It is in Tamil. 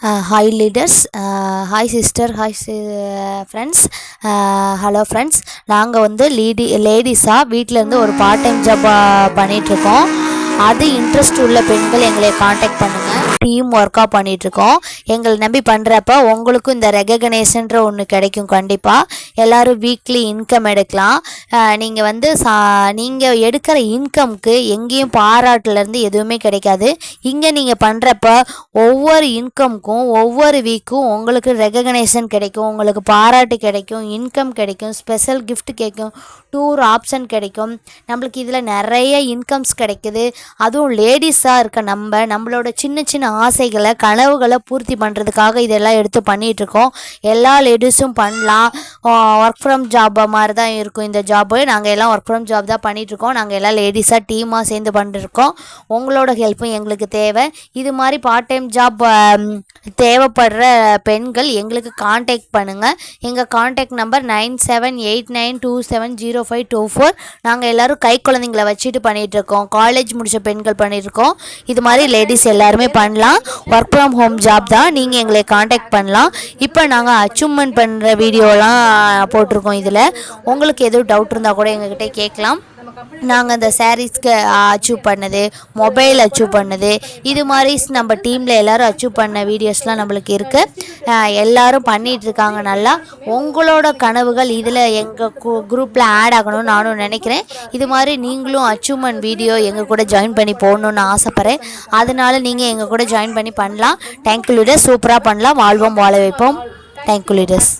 Hi leaders hi sister hi friends hello friends நாங்கள் வந்து லீடி லேடிஸாக வீட்டிலேருந்து ஒரு பார்ட் டைம் ஜாப் பண்ணிகிட்ருக்கோம் அது இன்ட்ரெஸ்ட் உள்ள பெண்கள் எங்களை காண்டாக்ட் பண்ணுங்கள் டீம் ஒர்க்காக பண்ணிகிட்ருக்கோம் எங்களை நம்பி பண்ணுறப்ப உங்களுக்கும் இந்த ரெகக்னேஷன்ற ஒன்று கிடைக்கும் கண்டிப்பாக எல்லோரும் வீக்லி இன்கம் எடுக்கலாம். நீங்கள் வந்து சா நீங்கள் எடுக்கிற இன்கம்க்கு எங்கேயும் பாராட்டுலேருந்து எதுவுமே கிடைக்காது. இங்கே நீங்கள் பண்ணுறப்ப ஒவ்வொரு இன்கம்க்கும் ஒவ்வொரு வீக்கும் உங்களுக்கு ரெகக்னேஷன் கிடைக்கும் உங்களுக்கு பாராட்டு கிடைக்கும் இன்கம் கிடைக்கும் ஸ்பெஷல் கிஃப்ட் கிடைக்கும் டூர் ஆப்ஷன் கிடைக்கும். நம்மளுக்கு இதில் நிறைய இன்கம்ஸ் கிடைக்குது. அதுவும் லேடிஸாக இருக்க நம்ம நம்மளோட சின்ன சின்ன ஆசைகளை கனவுகளை பூர்த்தி பண்ணுறதுக்காக இதெல்லாம் எடுத்து பண்ணிகிட்ருக்கோம் எல்லா லேடிஸும் பண்ணலாம். ஒர்க் ஃப்ரம் ஜாபை மாதிரி தான் இருக்கும் இந்த ஜாபு நாங்கள் எல்லாம் ஒர்க் ஃப்ரம் ஜாப் தான் பண்ணிகிட்ருக்கோம் நாங்கள் எல்லாம் லேடிஸாக டீமாக சேர்ந்து பண்ணிருக்கோம் உங்களோட ஹெல்ப்பும் எங்களுக்கு தேவை. இது மாதிரி பார்ட் டைம் ஜாப் தேவைப்படுற பெண்கள் எங்களுக்கு காண்டாக்ட் பண்ணுங்கள் எங்கள் contact number nine seven eight nine two seven zero Oh five two four நாங்கள் எல்லோரும் கை குழந்தைங்கள வச்சுட்டு பண்ணிகிட்ருக்கோம் காலேஜ் முடித்த பெண்கள் பண்ணியிருக்கோம் இது மாதிரி லேடிஸ் எல்லாருமே பண்ணலாம். ஒர்க் ஃப்ரம் ஹோம் ஜாப் தான். நீங்கள் எங்களை காண்டாக்ட் பண்ணலாம். இப்போ நாங்கள் அச்சீவ்மெண்ட் பண்ணுற வீடியோலாம் போட்டிருக்கோம் இதில். உங்களுக்கு எதுவும் டவுட் இருந்தால் கூட எங்ககிட்ட கேட்கலாம். நாங்கள் இந்த சாரீஸ்க்கு அச்சீவ் பண்ணது மொபைல் அச்சீவ் பண்ணது இது மாதிரி நம்ம டீமில் எல்லோரும் அச்சீவ் பண்ண வீடியோஸ்லாம் நம்மளுக்கு இருக்குது எல்லோரும் பண்ணிகிட்ருக்காங்க நல்லா. உங்களோட கனவுகள் இதில் எங்கள் குரூப்பில் ஆட் ஆகணும்னு நானும் நினைக்கிறேன். இது மாதிரி நீங்களும் அச்சீவ்மெண்ட் வீடியோ எங்கள் கூட ஜாயின் பண்ணி போகணுன்னு ஆசைப்பட்றேன். அதனால நீங்கள் எங்கள் கூட ஜாயின் பண்ணி பண்ணலாம். தேங்க்யூ லீடர்ஸ் சூப்பராக பண்ணலாம். வாழ்வோம் வாழ வைப்போம். Thank you leaders